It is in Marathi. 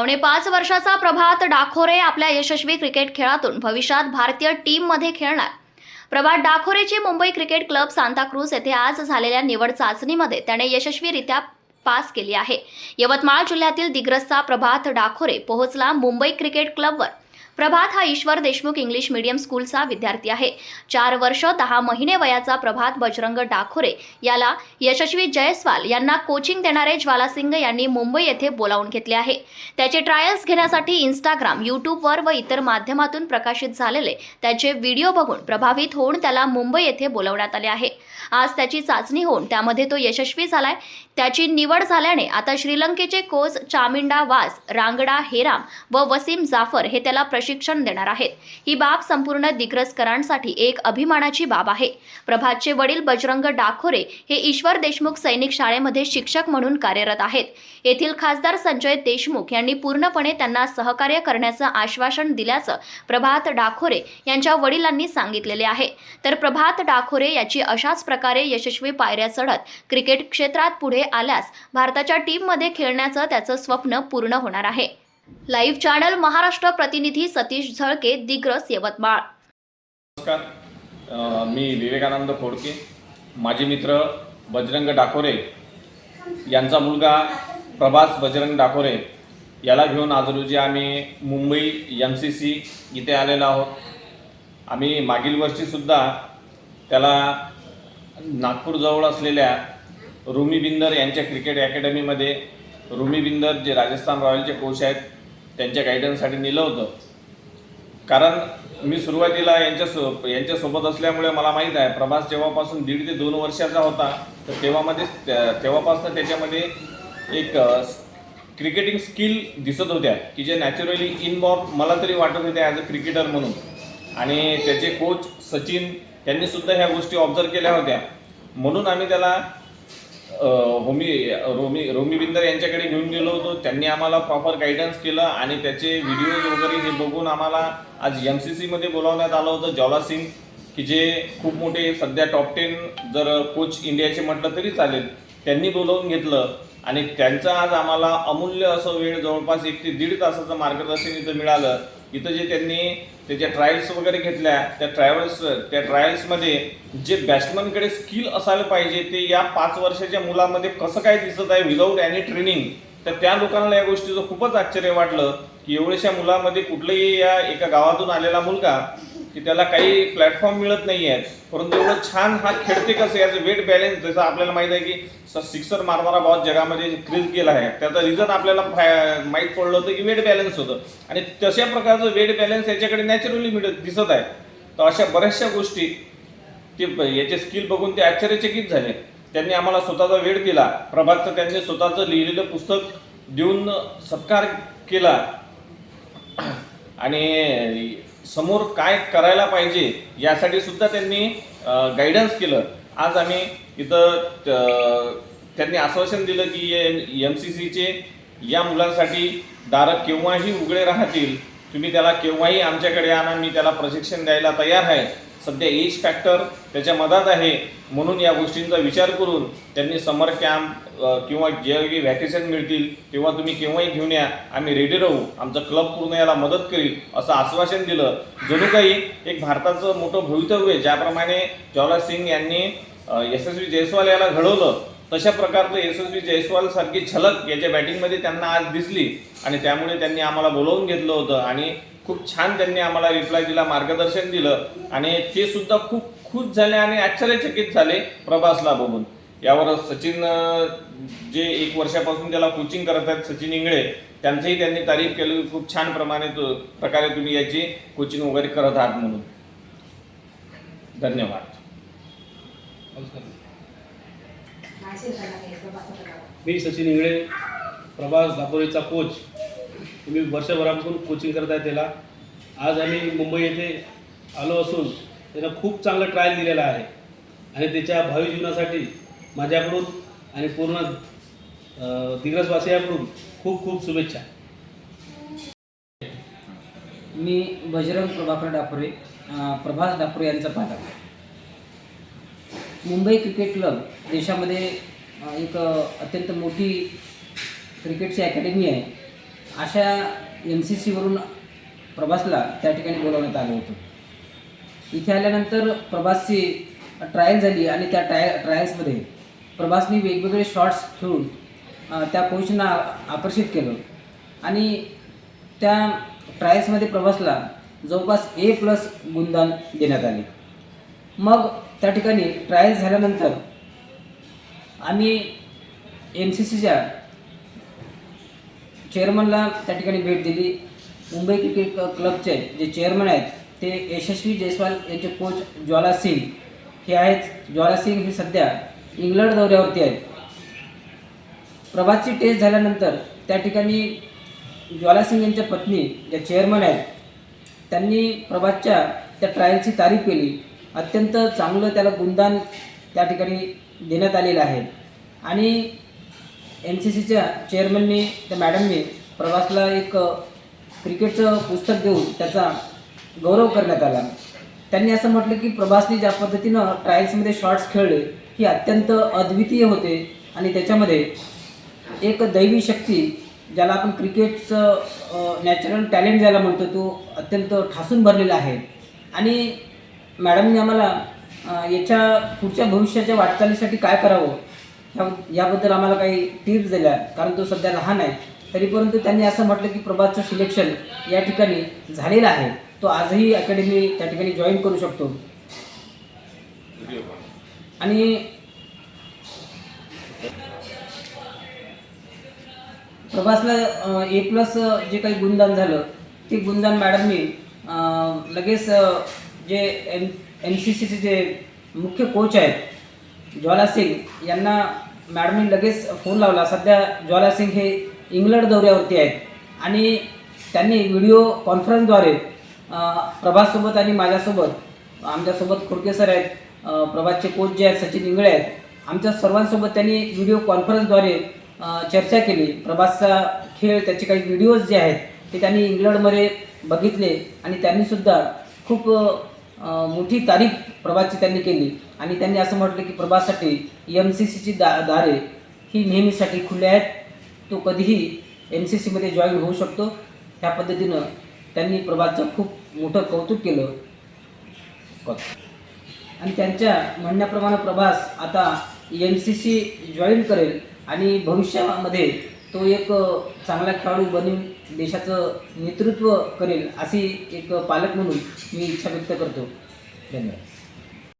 पावणे पाच वर्षाचा प्रभात डाखोरे आपल्या यशस्वी क्रिकेट खेळातून भविष्यात भारतीय टीममध्ये खेळणार. प्रभात डाखोरेची मुंबई क्रिकेट क्लब सांताक्रूज येथे आज झालेल्या निवड चाचणीमध्ये त्याने यशस्वीरित्या पास केली आहे. यवतमाळ जिल्ह्यातील दिग्रसचा प्रभात डाखोरे पोहोचला मुंबई क्रिकेट क्लबवर. प्रभात हा ईश्वर देशमुख इंग्लिश मीडियम स्कूलचा विद्यार्थी आहे. चार वर्ष दहा महिने वयाचा प्रभात बजरंग डाखोरे याला यशस्वी जयस्वाल यांना कोचिंग देणारे ज्वालासिंग यांनी मुंबई येथे बोलावून घेतले आहे. त्याचे ट्रायल्स घेण्यासाठी इंस्टाग्राम यूट्यूबवर व इतर माध्यमातून प्रकाशित झालेले त्याचे व्हिडिओ बघून प्रभावित होऊन त्याला मुंबई येथे बोलवण्यात आले आहे. आज त्याची चाचणी होऊन त्यामध्ये तो यशस्वी झालाय. त्याची निवड झाल्याने आता श्रीलंकेचे कोच चामिंडा वास रांगडा हेराम व वसीम जाफर हे त्याला प्रशिक्षण देणार आहेत. ही बाब संपूर्ण दिग्रसकरांसाठी एक अभिमानाची बाब आहे. प्रभातचे वडील बजरंग डाखोरे हे ईश्वर देशमुख सैनिक शाळेमध्ये शिक्षक म्हणून कार्यरत आहेत. येथील खासदार संजय देशमुख यांनी पूर्णपणे त्यांना सहकार्य करण्याचं आश्वासन दिल्याचं प्रभात डाखोरे यांच्या वडिलांनी सांगितलेले आहे. तर प्रभात डाखोरे याची अशाच प्रकारे यशस्वी पायऱ्या चढत क्रिकेट क्षेत्रात पुढे आल्यास भारताच्या टीममध्ये खेळण्याचं त्याचं स्वप्न पूर्ण होणार आहे. लाईव्ह चॅनल महाराष्ट्र प्रतिनिधी सतीश झळके दिग्रस यवतमाळ. नमस्कार. मी विवेकानंद खोडके. माझे मित्र बजरंग डाकोरे यांचा मुलगा प्रभास बजरंग डाकोरे याला घेऊन आज रोजी आम्ही मुंबई एम सी सी इथे आलेलो आहोत. आम्ही मागील वर्षीसुद्धा त्याला नागपूरजवळ असलेल्या रुमी बिंदर यांच्या क्रिकेट अकॅडमीमध्ये रुमी बिंदर जे राजस्थान रॉयलचे कोच आहेत त्यांच्या गायडन्ससाठी नेलं होतं. कारण मी सुरुवातीला यांच्या सो यांच्यासोबत असल्यामुळे मला माहीत आहे प्रभास जेव्हापासून दीड ते दोन वर्षाचा होता तर तेव्हामध्ये तेव्हापासून त्याच्यामध्ये एक क्रिकेटिंग स्किल दिसत होत्या की जे नॅचरली इनबॉर्न मला तरी वाटत होत्या ॲज अ क्रिकेटर म्हणून. आणि त्याचे कोच सचिन त्यांनीसुद्धा ह्या गोष्टी ऑब्झर्व केल्या होत्या. म्हणून आम्ही त्याला होमी रोमी रोमी बिंदर यांच्याकडे घेऊन गेलो होतो. त्यांनी आम्हाला प्रॉपर गायडन्स केलं आणि त्याचे व्हिडिओज वगैरे हे बघून आम्हाला आज एम सी सीमध्ये बोलावण्यात आलं होतं. जॉला सिंग की जे खूप मोठे सध्या टॉप टेन जर कोच इंडियाचे म्हटलं तरी चालेल त्यांनी बोलवून घेतलं. आणि त्यांचा आज आम्हाला अमूल्य असं वेळ जवळपास एक ते दीड तासाचं मार्गदर्शन इथं मिळालं. इथं जे त्यांनी त्याच्या ट्रायल्स वगैरे घेतल्या त्या ट्रायल्स त्या ट्रायल्समध्ये जे बॅट्समनकडे स्किल असायला पाहिजे ते या पाच वर्षाच्या मुलामध्ये कसं काय दिसत आहे विदाऊट एनी ट्रेनिंग तर त्या लोकांना या गोष्टीचं खूपच आश्चर्य वाटलं की एवढ्याशा मुलामध्ये कुठलंही या एका गावातून आलेला मुलगा की त्याला काही प्लॅटफॉर्म मिळत नाही आहेत परंतु एवढं छान हा खेळते कसं याचं वेट बॅलन्स जसं आपल्याला माहीत आहे की सिक्सर मारणारा बॉल जगामध्ये क्रीज गेला आहे. त्याचं रिझन आपल्याला माहीत पडलं होतं की वेट बॅलन्स होतं. आणि तशा प्रकारचं वेट बॅलन्स याच्याकडे नॅचरली मिळत दिसत आहे. तर अशा बऱ्याचशा गोष्टी ते याचे स्किल बघून ते आश्चर्यचकित झाले. त्यांनी आम्हाला स्वतःचा वेळ दिला. प्रभातचं त्यांनी स्वतःचं लिहिलेलं पुस्तक देऊन सत्कार केला. आणि समोर काय करायला पाहिजे यासाठी सुद्धा त्यांनी गायडन्स केलं. आज आम्ही इथं त्यांनी आश्वासन दिलं की एम सी सीचे या मुलांसाठी दारं केव्हाही उघडे राहतील तुम्ही त्याला केव्हाही आमच्याकडे आणा मी त्याला प्रशिक्षण द्यायला तयार आहे. सध्या एज फॅक्टर त्याच्या मधात आहे. म्हणून या गोष्टींचा विचार करून त्यांनी समर कॅम्प किंवा ज्यावेळी व्हॅकेशन मिळतील तेव्हा तुम्ही केव्हाही घेऊन या. आम्ही रेडी राहू. आमचं क्लब पूर्ण याला मदत करील असं आश्वासन दिलं. जणू काही एक भारताचं मोठं भवितव्य आहे. ज्याप्रमाणे ज्वाला सिंग यांनी यशस्वी जयस्वाल याला घडवलं तशा प्रकारचं यशस्वी जयस्वाल सारखी झलक याच्या बॅटिंगमध्ये त्यांना आज दिसली. आणि त्यामुळे त्यांनी आम्हाला बोलवून घेतलं होतं. आणि खूप छान त्यांनी आम्हाला रिप्लाय दिला मार्गदर्शन दिलं आणि ते सुद्धा खूप खुश झाले आणि आश्चर्यचकित झाले प्रभासला बघून यावर सचिन जे एक वर्षापासून त्याला कोचिंग करत आहेत सचिन इंगळे त्यांचंही त्यांनी तारीफ केली खूप छान प्रमाणे प्रकारे तुम्ही याची कोचिंग वगैरे करत आहात म्हणून. धन्यवाद. मी सचिन इंगळे प्रभास दापोरेचा कोच तुम्ही वर्षभरापासून कोचिंग करत आहे त्याला. आज आम्ही मुंबई येथे आलो असून त्यानं खूप चांगलं ट्रायल दिलेला आहे. आणि त्याच्या भावी जीवनासाठी माझ्याकडून आणि पूर्ण दिग्रजवासियाकडून खूप खूप शुभेच्छा. मी बजरंग प्रभाकर डाफोरे प्रभास डाफोरे यांचा पालक. मुंबई क्रिकेट क्लब देशामध्ये एक अत्यंत मोठी क्रिकेटची अकॅडमी आहे. अशा एम सी सीवरून प्रभासला त्या ठिकाणी बोलवण्यात आलं होतं. इथे आल्यानंतर प्रभासची ट्रायल झाली आणि त्या ट्राय ट्रायल्समध्ये प्रभासने वेगवेगळे शॉट्स खेळून त्या कोचना आकर्षित केलं. आणि त्या ट्रायल्समध्ये प्रभासला जवळपास ए प्लस गुणदान देण्यात आले. मग त्या ठिकाणी ट्रायल झाल्यानंतर आम्ही एम सी सीच्या चेअरमनला त्या ठिकाणी भेट दिली. मुंबई क्रिकेट क्लबचे जे चेअरमन आहेत ते यशस्वी जयस्वाल यांचे कोच ज्वाला सिंग हे आहेत. ज्वाला सिंग हे सध्या इंग्लंड दौऱ्यावरती आहेत. प्रभातची टेस्ट झाल्यानंतर त्या ठिकाणी ज्वाला सिंग यांच्या पत्नी ज्या चेअरमन आहेत त्यांनी प्रभातच्या त्या ट्रायलची तारीफ केली. अत्यंत चांगलं त्याला गुणदान त्या ठिकाणी देण्यात आलेलं आहे. आणि एन सी सीच्या चेअरमननी त्या मॅडमनी प्रवासला एक क्रिकेटचं पुस्तक देऊन त्याचा गौरव करण्यात आला. त्यांनी असं म्हटलं की प्रभासने ज्या पद्धतीनं ट्रायल्समध्ये शॉट्स खेळले ही अत्यंत अद्वितीय होते आणि त्याच्यामध्ये एक दैवी शक्ती ज्याला आपण क्रिकेटचं नॅचरल टॅलेंट ज्याला म्हणतो तो अत्यंत ठासून भरलेला आहे. आणि मॅडमने आम्हाला याच्या पुढच्या भविष्याच्या वाटचालीसाठी काय करावं ह्या याबद्दल आम्हाला काही टिप्स दिल्या. कारण तो सध्या लहान आहे. तरी परंतु त्यांनी असं म्हटलं की प्रभातचं सिलेक्शन या ठिकाणी झालेलं आहे. तो आजही अकॅडमी त्या ठिकाणी जॉईन करू शकतो. आणि प्रभासला ए प्लस जे काही गुणदान झालं ते गुणदान मॅडमनी लगेच जे एम एम सी सीचे जे मुख्य कोच आहेत ज्वाला सिंग यांना मॅडमनी लगेच फोन लावला. सध्या ज्वाला सिंग हे इंग्लंड दौऱ्यावरती आहेत. आणि त्यांनी व्हिडिओ कॉन्फरन्सद्वारे प्रभाससोबत आणि माझ्यासोबत आमच्यासोबत खुडके सर आहेत प्रभासचे कोच जे आहेत सचिन इंगळे आहेत आमच्या सर्वांसोबत त्यांनी व्हिडिओ कॉन्फरन्सद्वारे चर्चा केली. प्रभासचा खेळ त्याचे काही व्हिडिओज जे आहेत ते त्यांनी इंग्लंडमध्ये बघितले. आणि त्यांनीसुद्धा खूप मोठी तारीफ प्रभासची त्यांनी केली. आणि त्यांनी असं म्हटलं की प्रभाससाठी एम सी सीची दा दारे ही नेहमीसाठी खुले आहेत. तो कधीही एम सी सीमध्ये जॉईन होऊ शकतो. ह्या पद्धतीनं त्यांनी प्रभासचं खूप मोठं कौतुक केलं. आणि त्यांच्या म्हणण्याप्रमाणे प्रभास आता एम सी सी जॉईन करेल. आणि भविष्यामध्ये तो एक चांगला खेळाडू बनून देशाचं नेतृत्व करेल अशी एक पालक म्हणून मी इच्छा व्यक्त करतो. धन्यवाद.